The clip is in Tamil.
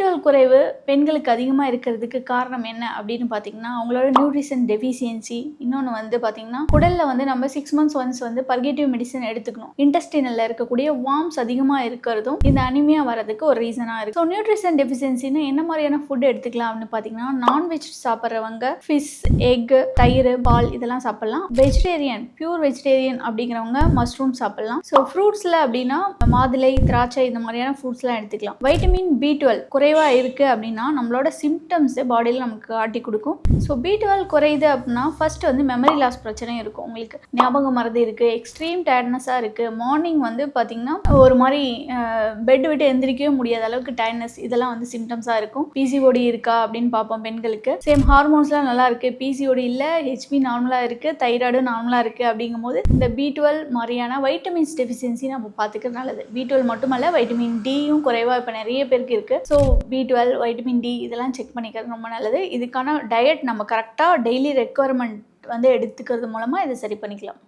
டுவெல் குறைவு பெண்களுக்கு அதிகமாக இருக்கிறதுக்கு காரணம் என்ன அப்படின்னு பார்த்தீங்கன்னா அவங்களோட நியூட்ரிஷன் டெஃபிஷியன்சி இன்னொன்று வந்து பார்த்தீங்கன்னா குடலில் வந்து நம்ம சிக்ஸ் மந்த்ஸ் ஒன்ஸ் வந்து பர்கேட்டிவ் மெடிசன் எடுத்துக்கணும். இன்டெஸ்டினில் இருக்கக்கூடிய வார்ம்ஸ் அதிகமாக இருக்கிறதும் இந்த அனிமியாக வரதுக்கு ஒரு ரீசனாக இருக்குது ஸோ நியூட்ரிஷன் டெஃபிஷியன்சின்னு என்ன மாதிரியான ஃபுட் எடுத்துக்கலாம் அப்படின்னு பார்த்தீங்கன்னா நான்வெஜ் சாப்பிட்றவங்க ஃபிஷ் எக் தயிர் பால் இதெல்லாம் சாப்பிட்லாம். வெஜிடேரியன் பியூர் வெஜிடேரியன் அப்படிங்கிறவங்க மஷ்ரூம் சாப்பிட்லாம். ஸோ ஃப்ரூட்ஸில் அப்படின்னா மாதுளை திராட்சை இந்த மாதிரியான ஃப்ரூட்ஸ்லாம் எடுத்துக்கலாம். வைட்டமின் பி டுவெல் குறைவாக இருக்குது அப்படின்னா நம்மளோட சிம்டம்ஸை பாடியில் நமக்கு காட்டி கொடுக்கும். ஸோ பி டுவெல் குறையுது அப்படின்னா ஃபஸ்ட்டு வந்து மெமரி லாஸ் பிரச்சனை இருக்கும். உங்களுக்கு ஞாபகம் மறதி இருக்குது எக்ஸ்ட்ரீம் டயர்ட்னஸாக இருக்குது மார்னிங் வந்து பார்த்திங்கன்னா ஒரு மாதிரி பெட் விட்டு எந்திரிக்கவே முடியாத அளவுக்கு டயர்ட்னஸ் இதெல்லாம் வந்து சிம்டம்ஸாக இருக்கும். பிசிஓடி இருக்கா அப்படின்னு பார்ப்போம் பெண்களுக்கு. சேம் ஹார்மோன்ஸ்லாம் நல்லா இருக்குது பிசிஓடி இல்லை ஹெச்பி நார்மலாக இருக்குது தைராய்டும் நார்மலாக இருக்குது அப்படிங்கும்போது இந்த பி டுவெல் மாதிரியான வைட்டமின்ஸ் டெஃபிஷியன்சி நம்ம பார்த்துக்கிறது நல்லது. பி டுவெல் மட்டுமல்ல வைட்டமின் டியும் குறைவாக இப்போ நிறைய பேருக்கு இருக்குது so B twelve vitamin D இதெல்லாம் செக் பண்ணிக்கிறது ரொம்ப நல்லது. இதுக்கான டயட் நம்ம கரெக்டாக டெய்லி ரெக்குவயர்மெண்ட் வந்து எடுத்துக்கிறது மூலமாக இதை சரி பண்ணிக்கலாம்.